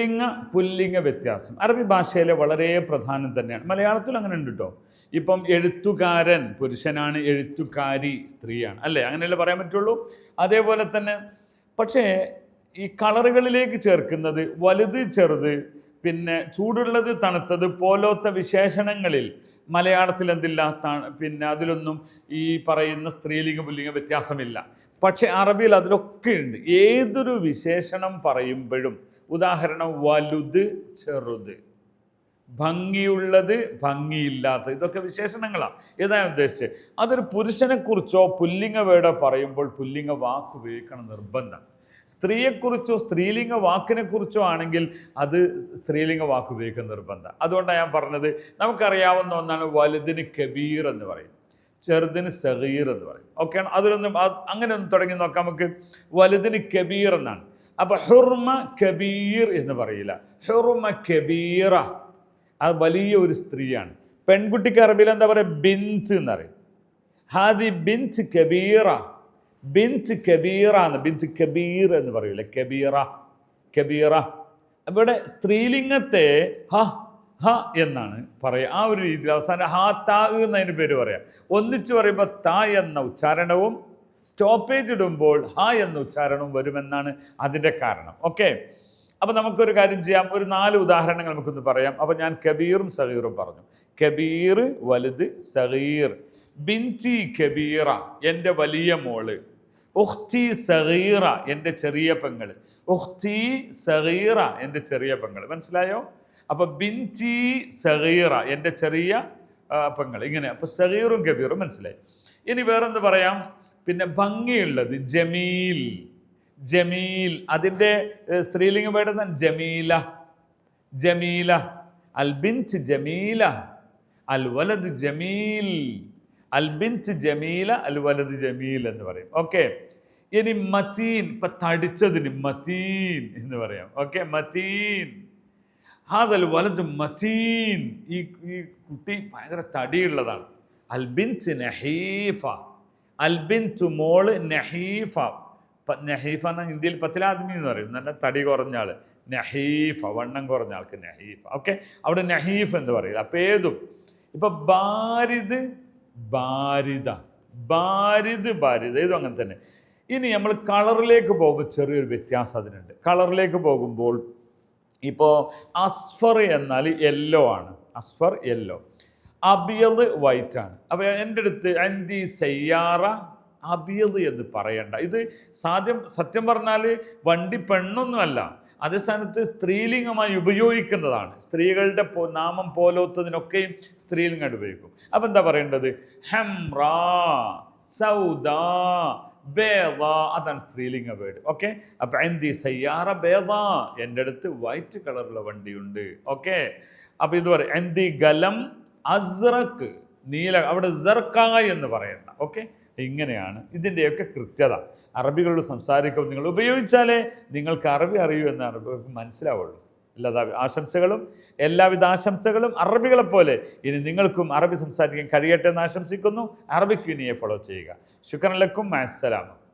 ലിംഗ പുല്ലിംഗ വ്യത്യാസം. അറബി ഭാഷയിലെ വളരെ പ്രധാനം തന്നെയാണ്. മലയാളത്തിൽ അങ്ങനെ ഉണ്ട് കേട്ടോ ഇപ്പം എഴുത്തുകാരൻ പുരുഷനാണ് എഴുത്തുകാരി സ്ത്രീയാണ്. അല്ലേ? അങ്ങനെയല്ലേ പറയാൻ പറ്റുള്ളൂ? അതേപോലെ തന്നെ പക്ഷേ ഈ കളറുകളിലേക്ക് ചേർക്കുന്നത് വലുത് ചെറുത് പിന്നെ ചൂടുള്ളത് തണുത്തത് പോലത്തെ വിശേഷണങ്ങളിൽ മലയാളത്തിൽ എന്തില്ല പിന്നെ അതിലൊന്നും ഈ പറയുന്ന സ്ത്രീലിംഗ പുല്ലിംഗ വ്യത്യാസമില്ല. പക്ഷെ അറബിയിൽ അതിലൊക്കെ ഉണ്ട്. ഏതൊരു വിശേഷണം പറയുമ്പോഴും ഉദാഹരണം വലുത് ചെറുത്. ഭംഗിയുള്ളത് ഭംഗിയില്ലാത്ത ഇതൊക്കെ വിശേഷണങ്ങളാണ്. ഏതാണ് ഉദ്ദേശിച്ചത്? അതൊരു പുരുഷനെക്കുറിച്ചോ പുല്ലിംഗ വേടോ പറയുമ്പോൾ പുല്ലിംഗ വാക്ക് ഉപയോഗിക്കണം നിർബന്ധം. സ്ത്രീയെക്കുറിച്ചോ സ്ത്രീലിംഗ വാക്കിനെ കുറിച്ചോ ആണെങ്കിൽ അത് സ്ത്രീലിംഗ വാക്ക് ഉപയോഗിക്കുന്ന നിർബന്ധം. അതുകൊണ്ടാണ് ഞാൻ പറഞ്ഞത് നമുക്കറിയാവുന്ന ഒന്നാണ് വലുതിന് കബീർ എന്ന് പറയും. ചെറുതിന് സഹീർ എന്ന് പറയും. ഓക്കെയാണ് അതിലൊന്നും അങ്ങനെ ഒന്ന് തുടങ്ങി നോക്കാം നമുക്ക്. വലുതിന് കബീർ എന്നാണ്. അപ്പൊ ഹുർമ കബീർ എന്ന് പറയില്ല. ഹുർമ കബീറ. അത് വലിയ ഒരു സ്ത്രീയാണ്. പെൺകുട്ടിക്ക് അറബിയിൽ എന്താ പറയുക എന്ന് പറയും. ഹാദി ബിന്ത് കബീറ. ബിന്ത് കബീറ എന്ന് ബിന്ത് കബീർ എന്ന് പറയൂല? കബീറ കബീറ. ഇവിടെ സ്ത്രീലിംഗത്തെ ഹ ഹ എന്നാണ് പറയുക ആ ഒരു രീതിയിൽ അവസാനം ഹാ താ എന്നതിന് പേര് പറയാം. ഒന്നിച്ചു പറയുമ്പോൾ താ എന്ന ഉച്ചാരണവും സ്റ്റോപ്പേജ് ഇടുമ്പോൾ ഹ എന്ന ഉച്ചാരണവും വരുമെന്നാണ് അതിന്റെ കാരണം. ഓക്കെ? അപ്പോൾ നമുക്കൊരു കാര്യം ചെയ്യാം. ഒരു നാല് ഉദാഹരണങ്ങൾ നമുക്കൊന്ന് പറയാം. അപ്പോൾ ഞാൻ കബീറും സഹീറും പറഞ്ഞു. കബീർ വലുത് സഹീർ ബിന്റി കബീറ എന്റെ വലിയ മോൾ. ഉഹ്തി സഹീറ എന്റെ ചെറിയ പെങ്ങൾ ഉഹ്തി സഹീറ എന്റെ ചെറിയ പെങ്ങൾ മനസ്സിലായോ? അപ്പൊ ബിൻതി സഹീറ എന്റെ ചെറിയ പെങ്ങൾ ഇങ്ങനെ. അപ്പൊ സഹീറും കബീറും മനസ്സിലായി. ഇനി വേറെന്ത് പറയാം? പിന്നെ ഭംഗിയുള്ളത് ജമീൽ. ജമീൽ. അതിന്റെ സ്ത്രീലിംഗം വേണ്ടത് ജമീല. ജമീല. അൽ ബിൻത് ജമീല. അൽ വലദ് ജമീൽ. അൽ ബിന്റ് ജമീല അൽ വലത് ജമീൽ എന്ന് പറയും. ഓക്കെ ഇനി മതീൻ ഇപ്പൊ തടിച്ചതിന് മത്തീൻ എന്ന് പറയാം. ഓക്കെ മതീൻ ഹാദൽ വലത് മത്തീൻ ഈ ഈ കുട്ടി ഭയങ്കര തടിയുള്ളതാണ്. അൽ ബിന്റ് നഹീഫ. അൽ ബിന്റ് മോൾ നഹീഫ. നഹീഫ എന്ന ഹിന്ദിയിൽ പത്തിലാദ്മി എന്ന് പറയും. നല്ല തടി കുറഞ്ഞ ആൾ. നഹീഫ വണ്ണം കുറഞ്ഞ ആൾക്ക് നഹീഫ. ഓക്കെ അവിടെ നഹീഫ് എന്ന് പറയില്ല അപ്പം ഏതും. ഇപ്പൊ ബാരിദ് ബാരിദ ബാരിദ് ഭാരിത. ഇതും അങ്ങനെ തന്നെ. ഇനി നമ്മൾ കളറിലേക്ക് പോകുമ്പോൾ ചെറിയൊരു വ്യത്യാസം അതിനുണ്ട്. കളറിലേക്ക് പോകുമ്പോൾ ഇപ്പോൾ അസ്ഫർ എന്നാൽ യെല്ലോ ആണ്. അസ്ഫർ യെല്ലോ അബിയത് വൈറ്റ് ആണ്. അപ്പോൾ എന്റെ അടുത്ത് അന്തി സയ്യാറ അബിയത് എന്ന് പറയണ്ട. ഇത് സാധ്യം സത്യം പറഞ്ഞാൽ വണ്ടി പെണ്ണൊന്നുമല്ല അതേ സ്ഥാനത്ത് സ്ത്രീലിംഗമായി ഉപയോഗിക്കുന്നതാണ്. സ്ത്രീകളുടെ നാമം പോലോത്തതിനൊക്കെയും സ്ത്രീലിംഗം ഉപയോഗിക്കും. അപ്പം എന്താ പറയേണ്ടത്? ഹെംറാ സൗദ ബേദ അതാണ് സ്ത്രീലിംഗ വേർഡ്. ഓക്കെ? അപ്പൊ എന്തി സയ്യാറ ബേദ. എന്റെ അടുത്ത് വൈറ്റ് കളറുള്ള വണ്ടിയുണ്ട്. ഓക്കെ? അപ്പൊ ഇത് പറയും എന്തി ഗലം അസ്രക്ക് നീല അവിടെ സർക്കായ എന്ന് പറയണ്ട. ഓക്കെ? ഇങ്ങനെയാണ്. ഇതിന്റെയൊക്കെ കൃത്യത. അറബികളോട് സംസാരിക്കുമ്പോൾ നിങ്ങൾ ഉപയോഗിച്ചാലേ നിങ്ങൾക്ക് അറബി അറിയൂ എന്ന് അറബികൾക്ക് മനസ്സിലാവുള്ളൂ. എല്ലാ ആശംസകളും എല്ലാവിധ ആശംസകളും അറബികളെ പോലെ ഇനി നിങ്ങൾക്കും അറബി സംസാരിക്കാൻ കഴിയട്ടെ എന്ന് ആശംസിക്കുന്നു. അറബിക്ക് ഇനിയെ ഫോളോ ചെയ്യുക. ശുക്രൻ ലക്കും അസ്സലാമു